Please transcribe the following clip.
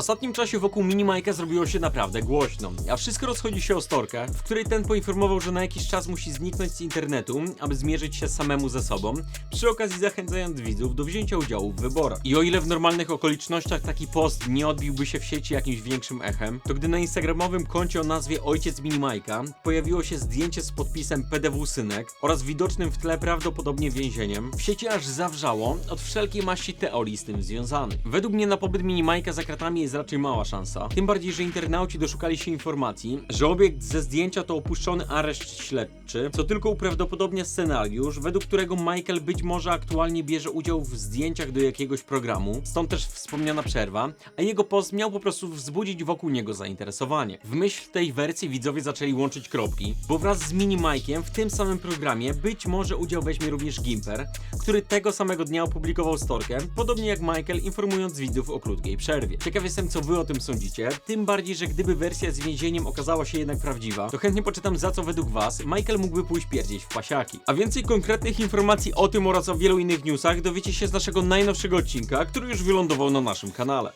ostatnim czasie wokół Minimajka zrobiło się naprawdę głośno, a wszystko rozchodzi się o storkę, w której ten poinformował, że na jakiś czas musi zniknąć z internetu, aby zmierzyć się samemu ze sobą, przy okazji zachęcając widzów do wzięcia udziału w wyborach. I o ile w normalnych okolicznościach taki post nie odbiłby się w sieci jakimś większym echem, to gdy na instagramowym koncie o nazwie Ojciec Minimajka pojawiło się zdjęcie z podpisem PDW Synek oraz widocznym w tle prawdopodobnie więzieniem, w sieci aż zawrzało od wszelkiej maści teorii z tym związanych. Według mnie na pobyt Minimajka za kratami jest raczej mała szansa, tym bardziej, że internauci doszukali się informacji, że obiekt ze zdjęcia to opuszczony areszt śledczy, co tylko uprawdopodobnia scenariusz, według którego Michael być może aktualnie bierze udział w zdjęciach do jakiegoś programu, stąd też wspomniana przerwa, a jego post miał po prostu wzbudzić wokół niego zainteresowanie. W myśl tej wersji widzowie zaczęli łączyć kropki, bo wraz z Minimajkiem w tym samym programie być może udział weźmie również Gimper, który tego samego dnia opublikował storkę, podobnie jak Michael, informując widzów o krótkiej przerwie. Ciekaw jestem, co wy o tym sądzicie, tym bardziej, że gdyby wersja z więzieniem okazała się jednak prawdziwa, to chętnie poczytam za co według was Michael mógłby pójść pierdzieć w pasiaki. A więcej konkretnych informacji o tym oraz o wielu innych newsach dowiecie się z naszego najnowszego odcinka, który już wylądował na naszym kanale.